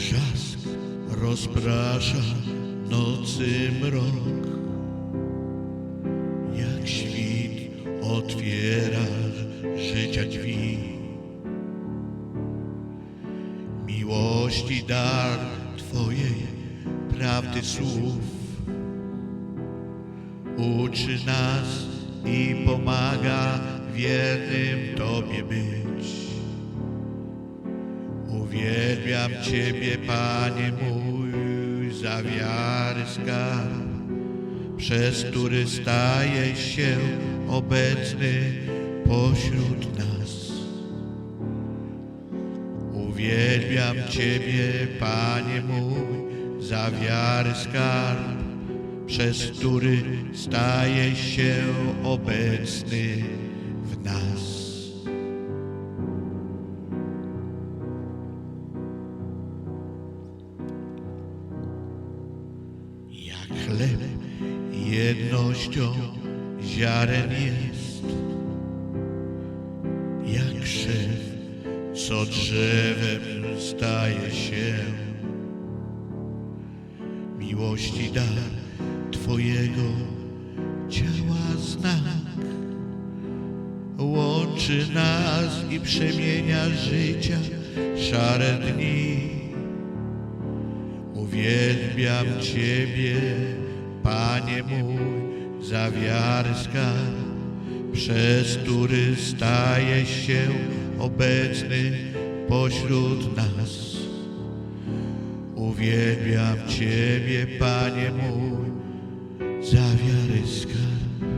Brzask rozprasza nocy mrok, jak świt otwiera życia drzwi. Miłości dar Twojej prawdy słów uczy nas i pomaga wiernym Tobie być. Uwielbiam Ciebie, Panie mój, za wiary skarb, przez który stajesz się obecny pośród nas. Uwielbiam Ciebie, Panie mój, za wiary skarb, przez który stajesz się obecny w nas. Chleb jednością ziaren jest, jak krzew, co drzewem staje się. Miłości dar Twojego ciała znak łączy nas i przemienia życia szare dni. Uwielbiam Ciebie, Panie mój, za skarb, przez który stajesz się obecny pośród nas. Uwielbiam Ciebie, Panie mój, za skarb,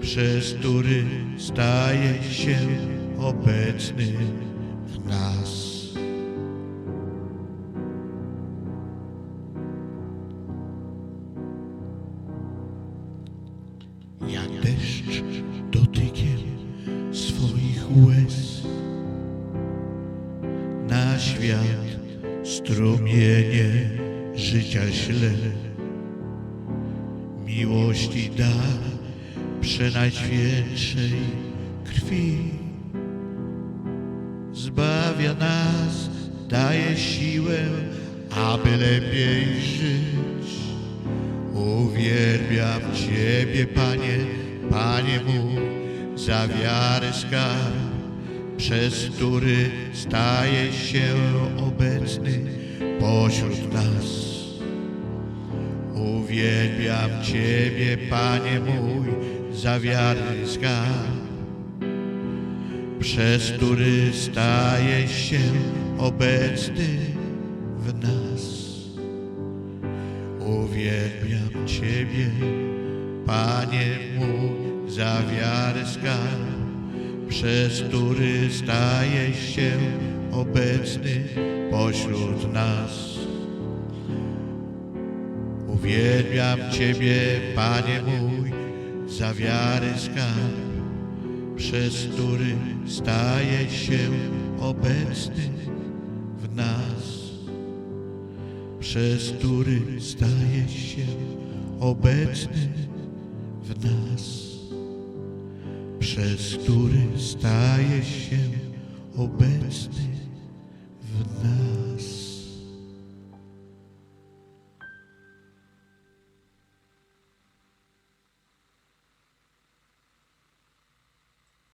przez który stajesz się obecny w nas. Jak deszcz dotykiem swoich łez na świat strumienie życia śle. Miłości dar przenajświętszej krwi. Zbawia nas, daje siłę, aby lepiej żyć. Uwielbiam Ciebie, Panie, Panie mój, za wiarę skarb, przez który stajesz się obecny pośród nas. Uwielbiam Ciebie, Panie mój, za wiarę skarb, przez który stajesz się obecny w nas. Uwielbiam Ciebie, Panie mój, za wiarę skarb, przez który stajesz się obecny pośród nas. Uwielbiam Ciebie, Panie mój, za wiarę skarb, przez który stajesz się obecny przez który staje się obecny w nas, przez który staje się obecny w nas.